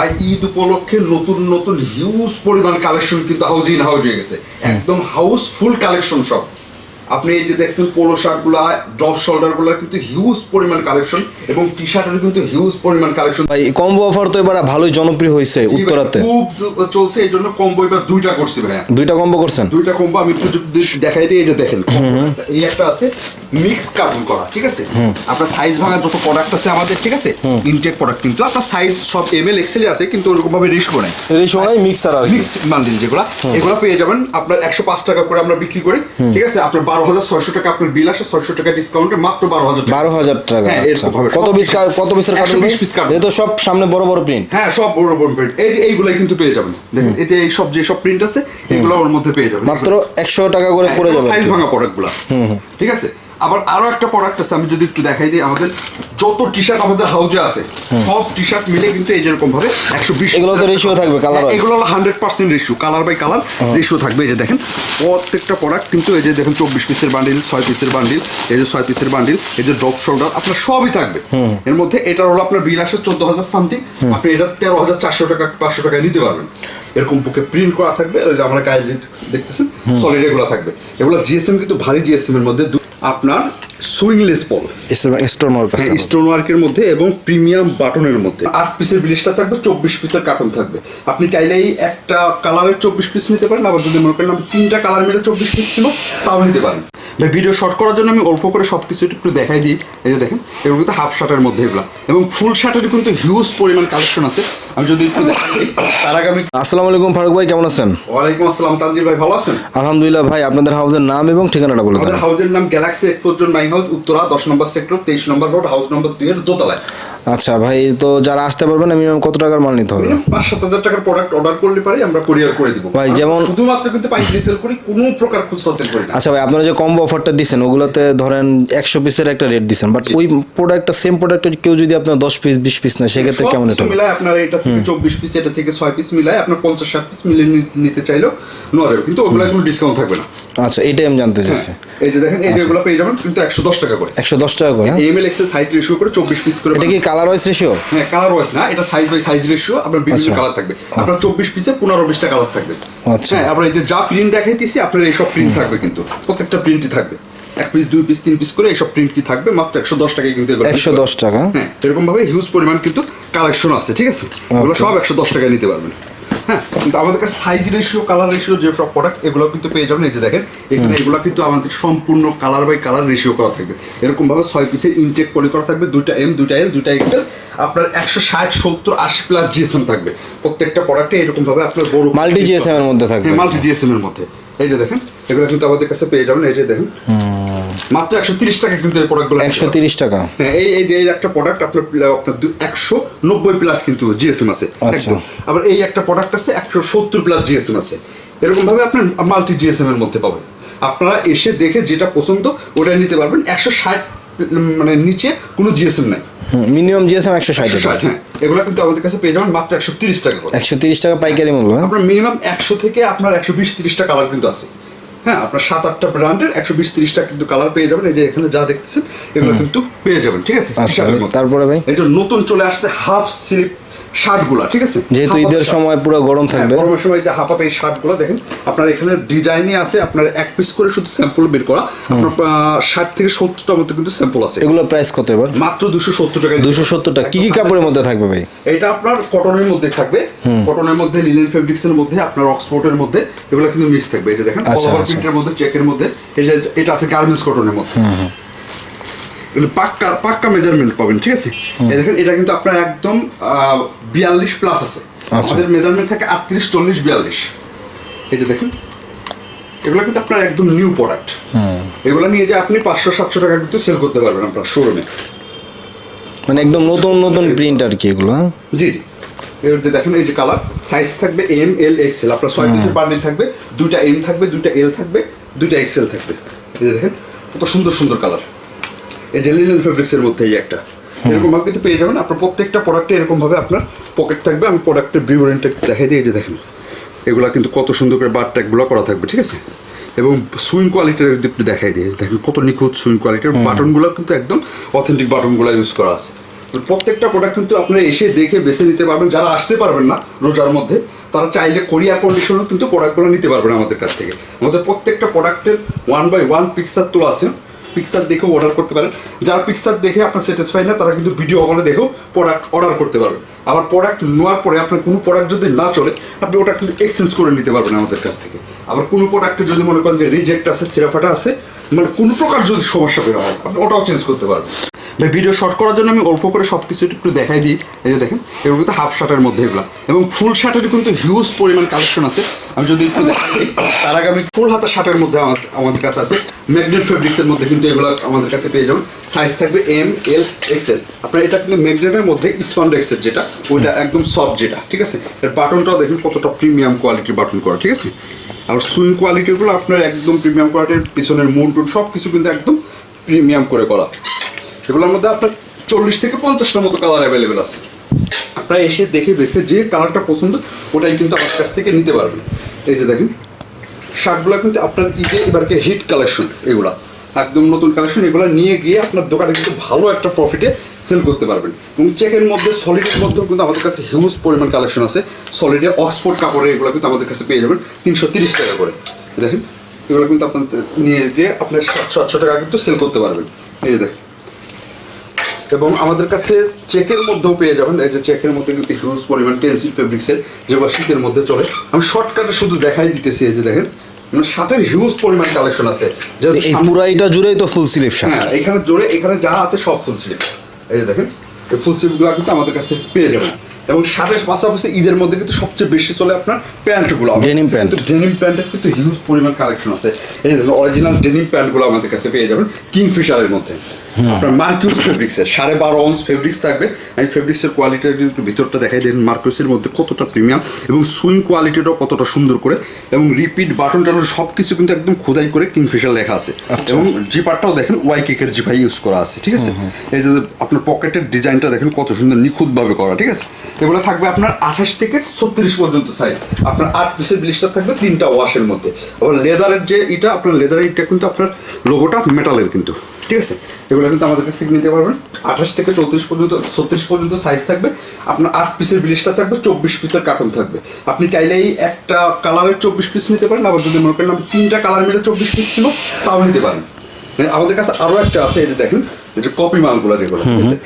ভাই, ঈদ উপলক্ষে নতুন নতুন হিউজ পরিমাণ কালেকশন কিন্তু হাউজ ইন হাউজ হয়ে গেছে। একদম হাউসফুল কালেকশন সব। আপনি এই যে দেখছেন পোলো শার্টগুলা ড্রপ শোল্ডারগুলা কিন্তু হিউজ পরিমাণ কালেকশন এবং টি শার্টের কিন্তু হিউজ পরিমাণ কালেকশন ভাই কম্বো অফার তো এবার ভালোই জনপ্রিয় হয়েছে উত্তরাতে। খুব চলছে এই জন্য কম্বো এবার দুইটা করছি ভাইয়া। দুইটা কম্বো করছেন? দুইটা কম্বো আমি একটু দেখাই দিই এই যে দেখেন এই একটা আছে মিক্স কার্টুন করা ঠিক আছে? আপনার সাইজ ভাঙা যত প্রোডাক্ট আছে আমাদের ঠিক আছে? ইনটেক প্রোডাক্ট কিন্তু আপনার সাইজ সব এম এল এক্সেল আছে কিন্তু ওরকম ভাবে রেশিও নাই। এই সময় মিক্সার আর মিক্স বান্ডিল যেগুলো এগুলো পেয়ে যাবেন আপনার একশো পাঁচ টাকা করে আমরা বিক্রি করি ঠিক আছে? আপনার বারো হাজার ছয়শো টাকা আপনার বিল আসে ছয়শো টাকা ডিসকাউন্টে মাত্র বারো হাজার বারো হাজার টাকা হ্যাঁ, আচ্ছা। কত পিস কত পিসের কার্টুন 120 piece carton। তো সব সামনে বড় বড় প্রিন্ট হ্যাঁ সব বড় বড় প্রিন্ট এই এইগুলাই কিন্তু পেয়ে যাবেন। দেখেন এতে এই সব যে সব প্রিন্ট আছে এগুলো ওর মধ্যে পেয়ে যাবেন। মাত্র একশো টাকা করে পড়ে যাবে। সাইজ ভাঙা প্রোডাক্টগুলো ঠিক আছে? আবার আরও একটা প্রোডাক্ট আছে আমি যদি একটু দেখাই দিই আমাদের যত টি শার্ট আমাদের হাউজে আছে সব টি শার্ট মিলে কিন্তু এই যেরকম ভাবে একশো বিশ এগুলোতে ratio থাকবে, colour wise? এগুলো হলো hundred percent ratio colour by colour ratio থাকবে এই যে দেখেন প্রত্যেকটা প্রোডাক্ট কিন্তু এই যে দেখেন চব্বিশ পিসের বান্ডিল ছয় পিসের বান্ডিল এই যে ছয় পিসের বান্ডিল এই যে ড্রপ শোল্ডার আপনার সবই থাকবে। এর মধ্যে এটা হলো আপনার বিল আসে চোদ্দ হাজার সামথিং আপনি এটা তেরো হাজার চারশো টাকা পাঁচশো টাকায় নিতে পারবেন। এরকম বুকে প্রিন্ট করা থাকবে আমরা গায়ে যে দেখতেছেন সলিড এগুলো থাকবে। এগুলো জিএসএম কিন্তু ভারী জিএসএম এর মধ্যে আপনার সুইংলেস বল। স্টোর ওয়ার্ক হ্যাঁ স্টোন ওয়ার্কের মধ্যে এবং প্রিমিয়াম বাটনের মধ্যে। আট পিসের বিলিশটা থাকবে চব্বিশ পিসের কার্টন থাকবে। আপনি চাইলেই একটা কালারের চব্বিশ পিস নিতে পারেন আবার যদি মনে করেন আমি তিনটা কালার মিলে চব্বিশ পিস ছিল তাও নিতে পারেন। ভাই ভিডিও শর্ট করার জন্য আমি অল্প করে সব কিছু একটু দেখাই দিই। এই যে দেখেন এগুলো কিন্তু হাফ শার্টের মধ্যে এগুলো। এবং ফুল শার্টের কিন্তু হিউজ পরিমাণ কালেকশন আছে। আমি যদি একটু দেখাই তার আগে আমি আসসালামু আলাইকুম ফারুক ভাই কেমন আছেন? ওয়ালাইকুম আসসালাম তানজির ভাই ভালো আছেন? আলহামদুলিল্লাহ ভাই আপনাদের হাউসের নাম এবং ঠিকানাটা বলে আমাদের হাউজের নাম Galaxy export zone my house Uttara দশ নম্বর সেক্টর তেইশ নম্বর রোড হাউস নম্বর দুই এর দোতলায়। আচ্ছা ভাই তো যারা আসতে পারবেন মিনিমাম কত টাকার মাল নিতে হবে? পাঁচ সাত হাজার টাকার প্রোডাক্ট অর্ডার করলে পারে আমরা কুরিয়ার করে দিব। ভাই, যেমন- শুধুমাত্র কিন্তু পাইকারি সেল করি কোনো প্রকার খুচরা সেল করি না। আচ্ছা ভাই আপনারা যে কম্বো অফারটা দিচ্ছেন ওগুলোতে ধরেন একশো পিসের একটা রেট দিচ্ছেন বাট ওই প্রোডাক্টটা সেম প্রোডাক্ট কেউ যদি আপনার দশ পিস বিশ পিস নেয় সেক্ষেত্রে কেমন এটা? মিলায় আপনার এটা থেকে চব্বিশ পিস এটা থেকে ছয় পিস মিলায় আপনার পঞ্চাশ ষাট পিস মিলে নি- নিতে চাইলেও নরে কিন্তু ওগুলো কোনো ডিসকাউন্ট থাকবে না। আচ্ছা এটাই আমি জানতে চাইছি। এই যে দেখেন এই আচ্ছা। যেগুলো পেয়ে যাবেন কিন্তু একশো দশ টাকা করে। একশো দশ টাকা করে? হ্যাঁ? M L XL size ratio করে চব্বিশ পিস করে এটা কি কালার ওয়াইজ রেশিও হ্যাঁ কালার ওয়াইজ না এটা সাইজ বাই সাইজ রেশিও আপনার বিভিন্ন আচ্ছা। কালার থাকবে। আপনার চব্বিশ পিসে পনেরো বিশটা কালার থাকবে। আচ্ছা। হ্যাঁ আপনার এই যে যা প্রিন্ট দেখাইতেছি আপনার এইসব প্রিন্ট থাকবে কিন্তু। প্রত্যেকটা প্রিন্টই থাকবে। এক পিস দুই পিস তিন পিস করে এইসব প্রিন্ট কি থাকবে? মাত্র একশো দশ টাকায় কিন্তু একশো দশ টাকা। হ্যাঁ এরকম ভাবে হিউজ পরিমাণ কিন্তু কালেকশন আছে ঠিক আছে? এগুলো সব একশো দশ টাকায় নিতে পারবেন। হ্যাঁ কিন্তু আমাদের কাছে সাইজ রেশিও কালার রেশিও যে সব প্রোডাক্ট এগুলো কিন্তু পেয়ে যাবেন। এই যে দেখেন এখানে এগুলো কিন্তু আমাদের সম্পূর্ণ কালার বাই কালার রেশিও করা থাকবে। এরকম ভাবে ছয় পিসের ইনটেক করে করা থাকবে। দুইটা এম দুইটা এল দুইটা এক্সেল আপনার একশো ষাট সত্তর আশি প্লাস জিএসএম থাকবে। প্রত্যেকটা প্রোডাক্টে এরকম ভাবে আপনার বড় মাল্টি জিএসএম এর মধ্যে থাকবে। মাল্টি জিএসএম এর মধ্যে। এই যে দেখেন এগুলো কিন্তু আমাদের কাছে পেয়ে যাবেন। এই যে দেখেন। মাত্র একশো তিরিশ টাকা কিন্তু এই প্রোডাক্টগুলো একশো তিরিশ টাকা। হ্যাঁ এই এই যে একটা প্রোডাক্ট আপনার আপনার একশো নব্বই প্লাস কিন্তু জিএসএম আছে। আচ্ছা। একদম। আবার এই একটা প্রোডাক্ট আছে একশো সত্তর প্লাস জিএসএম আছে। এরকম ভাবে আপনার মাল্টি জিএসএম এর মধ্যে পাবেন। আপনারা এসে দেখে যেটা পছন্দ ওটা নিতে পারবেন। একশো ষাট মানে নিচে কোনো জিএসএম নাই। মিনিমাম জিএসএম একশো ষাট ষাট হ্যাঁ। এগুলো কিন্তু আমাদের কাছে পেয়ে যাবেন মাত্র একশো তিরিশ টাকা একশো তিরিশ টাকা পাইকারি মূল্য হ্যাঁ? আপনার মিনিমাম একশো থেকে আপনার একশো বিশ তিরিশটা কালার কিন্তু আছে। হ্যাঁ আপনার সাত আটটা ব্র্যান্ডের একশো বিশ তিরিশটা কিন্তু কালার পেয়ে যাবেন। এই যে এখানে যা দেখতেছেন এগুলো কিন্তু পেয়ে যাবেন ঠিক আছে? আচ্ছা। তারপরে ভাই? এই যে নতুন চলে আসছে হাফ স্লিপ শার্টগুলা ঠিক আছে? যেহেতু ঈদের সময় পুরো গরম হ্যাঁ, থাকবে। গরমের সময় যে হাফাতে এই শার্টগুলো দেখেন আপনার এখানে ডিজাইনই আছে আপনার এক পিস করে শুধু স্যাম্পল বের করা। আপনার ষাট থেকে সত্তরটার মধ্যে কিন্তু স্যাম্পল আছে। এগুলো প্রাইস কত এবার? মাত্র দুশো সত্তর টাকা দুশো সত্তর টাকা কি কি কাপড়ের মধ্যে থাকবে ভাই? এটা আপনার কটনের মধ্যে থাকবে। কটনের মধ্যে লিনেন ফেব্রিক্স এর মধ্যে আপনার অক্সফোর্ডের মধ্যে। এগুলো কিন্তু মিক্স থাকবে। যে দেখেন আচ্ছা, কলার আচ্ছা। প্রিন্টের মধ্যে চেকের মধ্যে যে এটা আছে গার্মেন্টস কটনের মধ্যে। এগুলো পাক্কা পাক্কা মেজারমেন্ট পাবেন ঠিক আছে? এই দেখেন এটা কিন্তু আপনার একদম বিয়াল্লিশ প্লাস আছে। আচ্ছা। আমাদের মেজারমেন্ট থাকে আটত্রিশ চল্লিশ বিয়াল্লিশ। এই যে দেখেন এগুলো কিন্তু আপনার একদম নিউ প্রোডাক্ট এগুলো নিয়ে যে আপনি পাঁচশো সাতশো টাকা কিন্তু সেল করতে পারবেন আপনার শোরুমে মানে একদম নতুন নতুন প্রিন্ট আর কি এগুলো হ্যাঁ? জি জি। এর দেখেন এই যে কালার সাইজ থাকবে এম এল এক্সেল আপনার ছয় পিসের বান্ডিল থাকবে দুইটা এম থাকবে দুইটা এল থাকবে দুইটা এক্সেল থাকবে। এই দেখেন কত সুন্দর সুন্দর কালার এই যে লিনেন ফেব্রিক্সের মধ্যে এই একটা। এরকম ভাবে কিন্তু পেয়ে যাবেন। আপনার প্রত্যেকটা প্রোডাক্টে এরকম ভাবে আপনার পকেট থাকবে। আমি প্রোডাক্টের ব্রিউরেন্টটা দেখাই এই যে দেখেন। এগুলা কিন্তু কত সুন্দর করে বার ট্যাগগুলো করা থাকবে ঠিক আছে? এবং সুইং কোয়ালিটির একটু দেখাই দিই। দেখেন কত নিখুঁত সুইং কোয়ালিটির বাটনগুলো কিন্তু একদম অথেন্টিক বাটনগুলো ইউজ করা আছে। তো প্রত্যেকটা প্রোডাক্ট কিন্তু আপনারা এসে দেখে বেছে নিতে পারবেন। যারা আসতে পারবেন না রোজার মধ্যে, তারা চাইলে কোরিয়া কন্ডিশনও কিন্তু প্রোডাক্টগুলো নিতে পারবেন আমাদের কাছ থেকে। আমাদের প্রত্যেকটা প্রোডাক্টের ওয়ান বাই ওয়ান পিকচার তো আছে। পিকচার দেখেও অর্ডার করতে পারেন। যারা পিকচার দেখে আপনার স্যাটিসফাই না, তারা কিন্তু ভিডিও কলে দেখেও প্রোডাক্ট অর্ডার করতে পারবেন। আবার প্রোডাক্ট নেওয়ার পরে আপনার কোনো প্রোডাক্ট যদি না চলে, আপনি ওটা কিন্তু এক্সচেঞ্জ করে নিতে পারবেন আমাদের কাছ থেকে। আবার কোনো প্রোডাক্টে যদি মনে করেন যে রিজেক্ট আছে, সিরাফাটা আছে মানে কোনো প্রকার যদি সমস্যা বের হয়, আপনি ওটাও চেঞ্জ করতে পারবেন। ভাই ভিডিও শর্ট করার জন্য আমি অল্প করে সব কিছু একটু দেখাই দিই। এই যে দেখেন, এগুলো কিন্তু হাফ শার্টের মধ্যে এগুলো। এবং ফুল শার্টের কিন্তু হিউজ পরিমাণ কালেকশন আছে। আমি যদি একটু দেখাই তার আগে আমি ফুল হাতা শার্টের মধ্যে আমাদের কাছে আছে। ম্যাগনেট ফেব্রিক্সের মধ্যে কিন্তু এগুলো আমাদের কাছে পেয়ে যাবেন। সাইজ থাকবে এম এল এক্সেল আপনার এটা কিন্তু ম্যাগনেটের মধ্যে স্পন্ডেক্সের যেটা, ওইটা একদম সফট যেটা, ঠিক আছে? এর বাটনটাও দেখেন কতটা প্রিমিয়াম কোয়ালিটির বাটন করা, ঠিক আছে? আর সুইং কোয়ালিটিগুলো আপনার একদম প্রিমিয়াম কোয়ালিটির পিছনের মুন টুন সব কিছু কিন্তু একদম প্রিমিয়াম করে করা। এগুলোর মধ্যে আপনার চল্লিশ থেকে পঞ্চাশটার মতো কালার অ্যাভেলেবেল আছে। আপনারা এসে দেখে বেছে যে কালারটা পছন্দ, ওটাই কিন্তু আমার কাছ থেকে নিতে পারবেন। এই যে দেখেন, শার্টগুলো কিন্তু আপনার ঈদে এবারকে হিট কালেকশন এগুলা, একদম নতুন কালেকশন এগুলো নিয়ে গিয়ে আপনার দোকানে কিন্তু ভালো একটা প্রফিটে সেল করতে পারবেন। এবং চেকের মধ্যে সলিডের মধ্যেও কিন্তু আমাদের কাছে হিউজ পরিমাণ কালেকশন আছে। সলিডে অক্সফোর্ড কাপড়ের এগুলো কিন্তু আমাদের কাছে পেয়ে যাবেন তিনশো তিরিশ টাকা করে। দেখেন, এগুলো কিন্তু আপনার নিয়ে গিয়ে আপনার সাতশো আটশো টাকা কিন্তু সেল করতে পারবেন। এই দেখেন এবং আমাদের কাছে চেকের মধ্যেও পেয়ে যাবেন। এই যে চেকের মধ্যে কিন্তু হিউজ পরিমাণ টেন্সিল ফেব্রিক্সের যেগুলো শীতের মধ্যে চলে। আমি শর্টকাটে শুধু দেখাই দিতেছি এই যে দেখেন। মানে শার্টের হিউজ পরিমাণ কালেকশন আছে। এই জুড়েই তো ফুল স্লিভ শার্ট হ্যাঁ এখানে জোরে এখানে যা আছে সব ফুল স্লিপ এই যে দেখেন এই ফুল স্লিপগুলো কিন্তু আমাদের কাছে পেয়ে যাবেন। এবং শার্টের পাশাপাশি ঈদের মধ্যে কিন্তু সবচেয়ে বেশি চলে আপনার প্যান্টগুলো। Denim pant। ডেনিম প্যান্টের কিন্তু হিউজ পরিমাণ কালেকশন আছে। এই অরিজিনাল ডেনিম প্যান্টগুলো আমাদের কাছে পেয়ে যাবেন। কিংফিশারের মধ্যে। আপনার মার্কিউস ফেব্রিক্সের সাড়ে বারো ফেব্রিক্স থাকবে। আমি ফেব্রিক্সের কোয়ালিটি একটু ভিতরটা দেখাই দেন মার্কিউসের মধ্যে কতটা প্রিমিয়াম এবং সুইং কোয়ালিটিটাও কতটা সুন্দর করে এবং রিপিট বাটন টাটন সব কিছু কিন্তু একদম খোদাই করে কিংফিশার লেখা আছে। এবং জিপারটাও দেখেন ওয়াই কেকের জিপাই ইউজ করা আছে ঠিক আছে? এই যে আপনার পকেটের ডিজাইনটা দেখেন কত সুন্দর নিখুঁতভাবে করা ঠিক আছে? এগুলো থাকবে আপনার আঠাশ থেকে ছত্রিশ পর্যন্ত সাইজ আপনার আট পিসের ব্লিস্টার থাকবে তিনটা ওয়াশের মধ্যে। আবার লেদারের যে এটা আপনার লেদারের এটা কিন্তু আপনার লোগোটা মেটালের কিন্তু। ঠিক আছে? এগুলো কিন্তু আমাদের কাছ নিতে পারবেন। আঠাশ থেকে চৌত্রিশ পর্যন্ত, ছত্রিশ পর্যন্ত সাইজ থাকবে। আপনার আট পিসের ব্লিশটা থাকবে, চব্বিশ পিসের কার্টুন থাকবে। আপনি চাইলেই একটা কালারের চব্বিশ পিস নিতে পারেন, আবার যদি মনে করেন আমি তিনটা কালার মিলে চব্বিশ পিস ছিল তাও নিতে পারেন। মানে আমাদের কাছে আরও একটা আছে এটা দেখেন যে কপি মালগুলো যেগুলো ঠিক আছে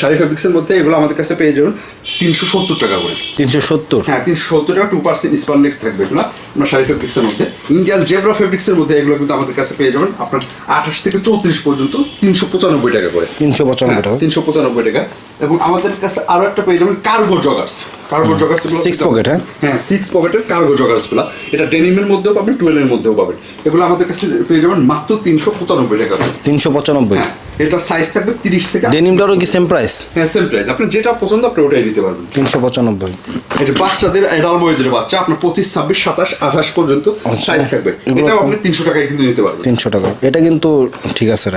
শাড়ি ফেব্রিক্সের মধ্যে এগুলো আমাদের কাছে পেয়ে যাবেন তিনশো সত্তর টাকা করে। তিনশো সত্তর? হ্যাঁ তিনশো সত্তর টাকা টু পার্সেন্ট স্পানডেক্স থাকবে এগুলো আমরা শাড়ি ফেব্রিক্সের মধ্যে। ইন্ডিয়ান জেব্রা ফেব্রিক্সের মধ্যে এগুলো কিন্তু আমাদের কাছে পেয়ে যাবেন। আপনার আঠাশ থেকে চৌত্রিশ পর্যন্ত তিনশো পঁচানব্বই টাকা করে। তিনশো পঁচানব্বই টাকা? তিনশো পঁচানব্বই টাকা। এবং আমাদের কাছে আরও একটা পেয়ে যাবেন cargo joggers cargo joggers Six pocket, হ্যাঁ? হ্যাঁ সিক্স পকেটের কার্গো জগার্সগুলো। এটা ডেনিমের মধ্যেও পাবেন টুয়েলভের মধ্যেও পাবেন। এগুলো আমাদের কাছে পেয়ে যাবেন মাত্র তিনশো পঁচানব্বই টাকা তিনশো পঁচানব্বই? হ্যাঁ এটা সাইজ থাকবে তিরিশ থেকে ডেনিমটারও কি সেম প্রাইস হ্যাঁ সেম প্রাইস আপনার যেটা পছন্দ আপনি ওটাই নিতে পারবেন। তিনশো পঁচানব্বই। যে বাচ্চাদের অ্যাডাল্ট বয়েজের বাচ্চা আপনার পঁচিশ ছাব্বিশ সাতাশ আঠাশ পর্যন্ত আচ্ছা। সাইজ থাকবে। এটাও আপনি তিনশো টাকায় কিন্তু নিতে পারবেন। তিনশো টাকা। এটা কিন্তু ঠিক আছে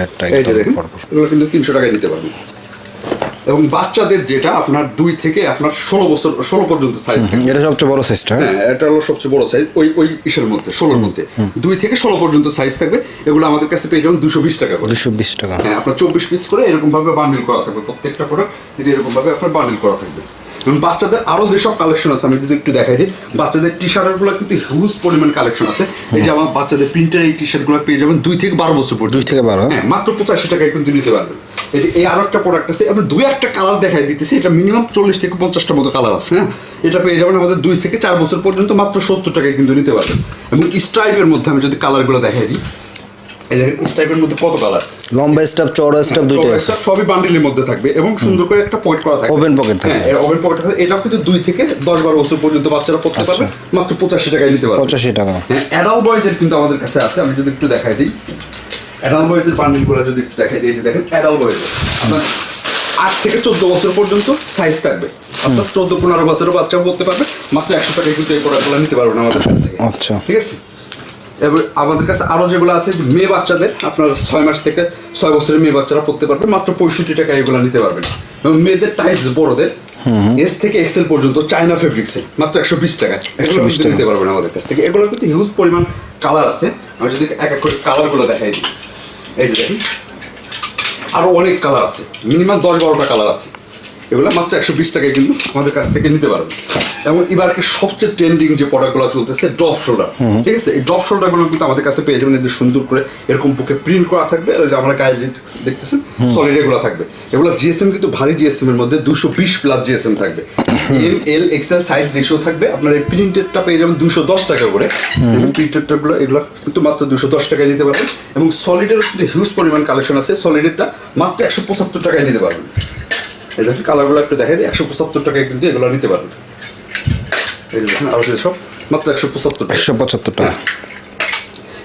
পরপর। এগুলো কিন্তু তিনশো টাকায় নিতে পারবেন। এবং বাচ্চাদের যেটা আপনার দুই থেকে আপনার ষোলো বছর ষোলো পর্যন্ত সাইজ এটা সবচেয়ে বড় সাইজটা হ্যাঁ? এটা হলো সবচেয়ে বড় সাইজ ওই ওই ইসের মধ্যে ষোলোর মধ্যে। দুই থেকে ষোলো পর্যন্ত সাইজ থাকবে এগুলো আমাদের কাছে পেয়ে যাবেন দুশো বিশ টাকা করে। দুশো বিশ টাকা। হ্যাঁ আপনার চব্বিশ পিস করে এরকমভাবে বান্ডিল করা থাকবে প্রত্যেকটা প্রোডাক্ট যদি এরকম ভাবে আপনার বান্ডিল করা থাকবে। বাচ্চাদের আরও যেসব কালেকশন আছে আমি যদি একটু দেখাই দিই বাচ্চাদের টি শার্টেরগুলো কিন্তু হিউজ পরিমাণ কালেকশন আছে। এই যে আমার বাচ্চাদের প্রিন্টের এই টি শার্টগুলো পেয়ে যাবেন দুই থেকে বারো বছর পর্যন্ত। দুই থেকে বারো হ্যাঁ। মাত্র পঁচাশি টাকায় কিন্তু নিতে পারবেন। এই যে এই আরও একটা প্রোডাক্ট আছে আপনি দুই একটা কালার দেখাই দিতেছি এটা মিনিমাম চল্লিশ থেকে পঞ্চাশটার মতো কালার আছে হ্যাঁ। এটা পেয়ে যাবেন আমাদের দুই থেকে চার বছর পর্যন্ত মাত্র সত্তর টাকায় কিন্তু নিতে পারবেন। এবং স্ট্রাইপের মধ্যে আমি যদি কালারগুলো দেখাই দিই এই দেখেন স্ট্রাইপের মধ্যে কত কালার লম্বা স্টাফ চওড়া স্টাফ দুইটাই আছে। সবই বান্ডিলের মধ্যে থাকবে এবং সুন্দর করে একটা পকেট করা থাকবে Open pocket থাকবে। হ্যাঁ ওপেন পকেট থাকবে। এটাও কিন্তু দুই থেকে দশ বারো বছর পর্যন্ত বাচ্চারা পড়তে পারবে। মাত্র পঁচাশি টাকায় নিতে পারবে। পঁচাশি টাকা। অ্যাডাল্ট বয়েজের কিন্তু আমাদের কাছে আছে আমি যদি একটু দেখাই দিই। অ্যাডাল্ট বয়েজের বান্ডিলগুলো যদি একটু দেখাই দিই দেখেন অ্যাডাল্ট বয়েজের আপনার আট থেকে চোদ্দ বছর পর্যন্ত সাইজ থাকবে। চোদ্দ পনেরো বছরের বাচ্চাও করতে পারবে। মাত্র একশো টাকায় কিন্তু এই প্রোডাক্টগুলো নিতে পারবেন আমাদের কাছ থেকে। আচ্ছা। ঠিক আছে? এবার আমাদের কাছে আরও যেগুলো আছে মেয়ে বাচ্চাদের আপনার ছয় মাস থেকে ছয় বছরের মেয়ে বাচ্চারা পড়তে পারবে মাত্র পঁয়ষট্টি টাকা এগুলো নিতে পারবেন। এবং মেয়েদের টাইস বড়দের এস থেকে এক্সেল পর্যন্ত চায়না ফেব্রিক্সে মাত্র একশো বিশ টাকা। এগুলো 120 কিন্তু টাকা। নিতে পারবেন আমাদের কাছ থেকে। এগুলো কিন্তু হিউজ পরিমাণ কালার আছে। আমি যদি এক এক করে কালারগুলো দেখাই দিই। এই যে দেখুন। আরও অনেক কালার আছে। মিনিমাম দশ বারোটা কালার আছে। এগুলো মাত্র একশো বিশ টাকায় কিন্তু আমাদের কাছ থেকে নিতে পারবেন এবং এবারকে সবচেয়ে ট্রেন্ডিং যে প্রোডাক্টগুলো চলতেছে ড্রপ শোল্ডার ঠিক আছে? এই ড্রপ শোল্ডারগুলো কিন্তু আমাদের কাছে পেয়ে যাবেন এদের সুন্দর করে এরকম বুকে প্রিন্ট করা থাকবে আর আমরা গায়ে দেখতেছেন সলিড এগুলো থাকবে। এগুলো জিএসএম কিন্তু ভারী জিএসএম এর মধ্যে দুশো বিশ প্লাস জিএসএম থাকবে। M L XL size ratio থাকবে। আপনার এই প্রিন্টেডটা পেয়ে যাবেন দুশো দশ টাকা করে। এবং প্রিন্টেডটা গুলো এগুলো কিন্তু মাত্র দুশো দশ টাকায় নিতে পারবেন। এবং সলিডের কিন্তু হিউজ পরিমাণ কালেকশন আছে। সলিডেরটা মাত্র একশো পঁচাত্তর টাকায় নিতে পারবেন। এই দেখেন কালারগুলো একটু দেখাই দিই একশো পঁচাত্তর টাকায় কিন্তু এগুলো নিতে পারবেন এই দেখেন সব মাত্র একশো পঁচাত্তর টাকা। একশো পঁচাত্তর টাকা।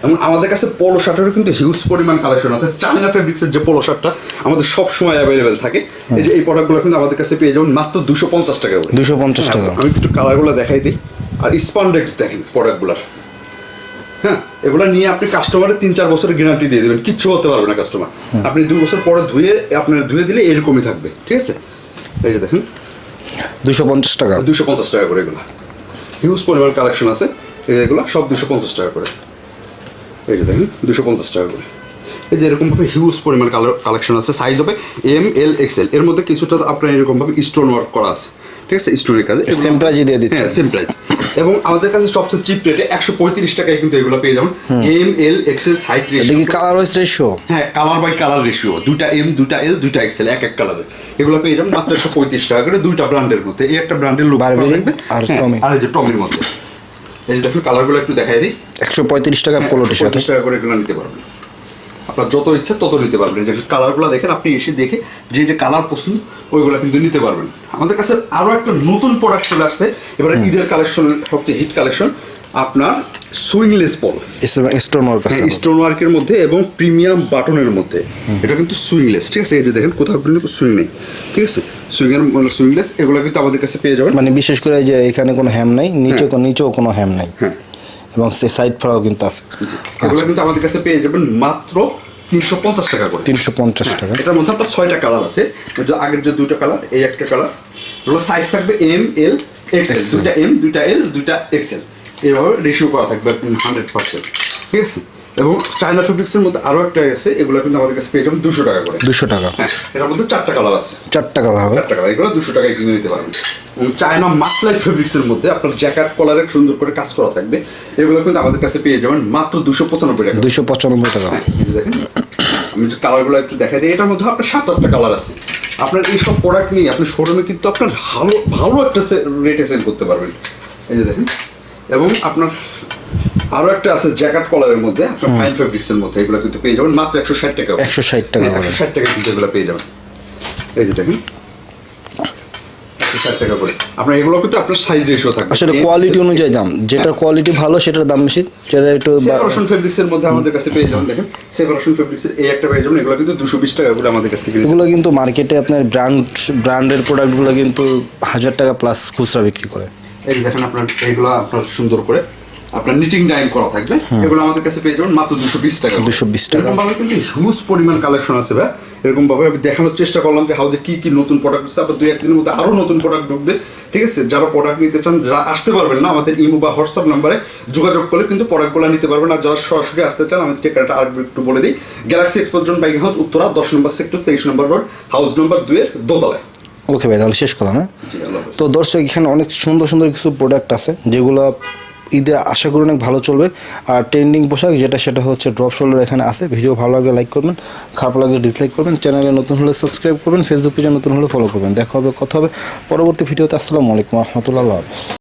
এবং আমাদের কাছে পোলো শার্টেরও কিন্তু হিউজ পরিমাণ কালেকশন আছে। চায়না ফেব্রিক্সের যে পোলো শার্টটা আমাদের সব সময় অ্যাভেলেবেল থাকে এই যে এই প্রোডাক্টগুলো কিন্তু আমাদের কাছে পেয়ে যাবেন মাত্র দুশো পঞ্চাশ টাকা করে। 250 টাকা। হ্যাঁ, আমি একটু কালারগুলো দেখাই দিই। আর স্পন্ডেক্স দেখেন প্রোডাক্টগুলোর হ্যাঁ এগুলো নিয়ে আপনি কাস্টমারের তিন চার বছরের গ্যারান্টি দিয়ে দেবেন। কিচ্ছু হতে পারবে না কাস্টমার আপনি দুই বছর পরে ধুয়ে আপনার ধুয়ে দিলে এরকমই থাকবে। ঠিক আছে? এই যে দেখেন। দুশো পঞ্চাশ টাকা। দুশো পঞ্চাশ টাকা করে এগুলো। হিউজ পরিমাণ কালেকশন আছে। এই এগুলো সব দুশো পঞ্চাশ টাকা করে। এই যে দেখেন দুশো পঞ্চাশ টাকা করে। এই যে এরকমভাবে হিউজ পরিমাণ কালেকশন আছে সাইজ হবে এম এল এক্সেল এর মধ্যে কিছুটা আপনার এরকমভাবে স্টোন ওয়ার্ক করা আছে। ঠিক আছে? স্টোনের কাজে। দিয়ে দিচ্ছে। হ্যাঁ সেম প্রাইস এবং আমাদের কাছে সবচেয়ে চিপ রেটে একশো পঁয়ত্রিশ টাকায় কিন্তু এগুলো পেয়ে যাবেন। এম এল এক্সেল সাইজ কি কালার ওয়াইজ রেশিও হ্যাঁ কালার বাই কালার রেশিও দুটা এম দুটা এল দুটা এক্সেল এক এক কালারে এগুলো পেয়ে যাবেন মাত্র একশো পঁয়ত্রিশ টাকা করে দুইটা ব্র্যান্ডের মধ্যে। এই একটা ব্র্যান্ডের লোক আর এই যে টমির মধ্যে। এই যে দেখুন কালারগুলো একটু দেখাই দিই। একশো পঁয়ত্রিশ টাকা টি শার্ট টাকা করে এগুলো নিতে পারবেন। আপনার যত ইচ্ছা তত নিতে পারবেন। যে কালারগুলো দেখেন আপনি এসে দেখে যে যে কালার পছন্দ ওইগুলো কিন্তু নিতে পারবেন। আমাদের কাছে আরও একটা নতুন প্রোডাক্ট চলে আসছে। এবারে ঈদের কালেকশন হচ্ছে হিট কালেকশন আপনার সুইংলেস পল স্টোন ওয়ার্ক আছে স্টোন ওয়ার্কের মধ্যে এবং প্রিমিয়াম বাটনের মধ্যে। এটা কিন্তু সুইংলেস ঠিক আছে? এই যে দেখেন কোথাও কিন্তু সুইং নেই ঠিক আছে? সুইংয়ের মানে সুইংলেস এগুলো কিন্তু আমাদের কাছে পেয়ে যাবেন। মানে বিশেষ করে যে এখানে কোনো হ্যাম নাই নিচে নিচেও কোনো হ্যাম নাই। হ্যাঁ। এবং সে সাইড ফ্রাও কিন্তু আছে। এগুলো কিন্তু আমাদের কাছে পেয়ে যাবেন মাত্র তিনশো পঞ্চাশ টাকা করে। তিনশো পঞ্চাশ টাকা। এটার মধ্যে আপনার ছয়টা কালার আছে। যে আগের যে দুটো কালার এই একটা কালার। এগুলো সাইজ থাকবে এম এল এক্সেল দুইটা এম দুইটা এল দুইটা এক্সেল এইভাবে রেশিও করা থাকবে হান্ড্রেড পার্সেন্ট ঠিক আছে? এবং চায়না ফেব্রিক্সের মধ্যে আরও একটা আছে এগুলো কিন্তু আমাদের কাছে পেয়ে যাবেন দুশো টাকা করে। দুশো টাকা। হ্যাঁ এটার মধ্যে চারটা কালার আছে। চারটা কালার চারটা কালার এগুলো দুশো টাকায় কিনে নিতে পারবেন। এবং চায়না মাসলাইট ফেব্রিক্সের মধ্যে আপনার জ্যাকেট কলারে সুন্দর করে কাজ করা থাকবে। এগুলো কিন্তু আমাদের কাছে পেয়ে যাবেন মাত্র দুশো পঁচানব্বই টাকা। দুশো পঁচানব্বই টাকা। হ্যাঁ, দেখেন। আমি যে কালারগুলো একটু দেখাই দিই। এটার মধ্যে আপনার সাত আটটা কালার আছে। আপনার এই সব প্রোডাক্ট নিয়ে আপনি শোরুমে কিন্তু আপনার ভালো ভালো একটা রেটে সেল করতে পারবেন। এই যে দেখেন। এবং আপনার আরও একটা আছে জ্যাকেট কলারের মধ্যে আপনার ফাইন ফেব্রিক্সের মধ্যে এগুলো কিন্তু পেয়ে যাবেন মাত্র একশো ষাট টাকা 160 টাকা একশো ষাট টাকা কিন্তু এগুলো পেয়ে যাবেন। এই যে দেখেন একশো ষাট টাকা করে। আপনার এগুলো কিন্তু আপনার সাইজ রেশিও থাকবে। আসলে কোয়ালিটি অনুযায়ী দাম যেটার কোয়ালিটি ভালো সেটার দাম বেশি সেটা একটু সেপারেশন ফেব্রিক্সের মধ্যে আমাদের কাছে পেয়ে যাবেন দেখেন। সেপারেশন ফেব্রিক্সের এই একটা পেয়ে যাবেন এগুলো কিন্তু দুশো বিশ টাকা করে আমাদের কাছ থেকে এগুলো কিন্তু মার্কেটে আপনার ব্র্যান্ড ব্র্যান্ডের প্রোডাক্টগুলো কিন্তু হাজার টাকা প্লাস খুচরা বিক্রি করে। এই দেখেন আপনার এইগুলো আপনার সুন্দর করে আপনার নিটিং ডাইন করা থাকবে। এগুলো আমাদের কাছে পেয়ে যাবেন মাত্র দুশো বিশ টাকা 220 টাকা। এরকম ভাবে কিন্তু হিউজ পরিমাণ কালেকশন আছে ভাই। এরকম ভাবে আমি দেখানোর চেষ্টা করলাম যে হাউজে কি কি নতুন প্রোডাক্ট আছে আবার দুই একদিনের মধ্যে আরও নতুন প্রোডাক্ট ঢুকবে। ঠিক আছে? যারা প্রোডাক্ট নিতে চান যারা আসতে পারবেন না আমাদের ইমো বা হোয়াটসঅ্যাপ নাম্বারে যোগাযোগ করলে কিন্তু প্রোডাক্টগুলো নিতে পারবেন। আর যারা সরাসরি আসতে চান আমি ঠিকানাটা আর একটু বলে দিই। Galaxy export zone bike house Uttara দশ নম্বর সেক্টর তেইশ নম্বর রোড হাউস নম্বর দুয়ের দোতলায়। ওকে ভাই তাহলে শেষ করলাম হ্যাঁ। তো দর্শক এখানে অনেক সুন্দর সুন্দর কিছু প্রোডাক্ট আছে যেগুলো ঈদে আশা করি অনেক ভালো চলবে। আর ট্রেন্ডিং পোশাক যেটা সেটা হচ্ছে ড্রপ শোল্ডার এখানে আছে। ভিডিও ভালো লাগলে লাইক করবেন, খারাপ লাগলে ডিসলাইক করবেন। চ্যানেলে নতুন হলে সাবস্ক্রাইব করবেন ফেসবুক পেজে নতুন হলে ফলো করবেন। দেখা হবে, কথা হবে পরবর্তী ভিডিওতে। আসসালামু আলাইকুম রহমতুল্লাহ। হাফিজ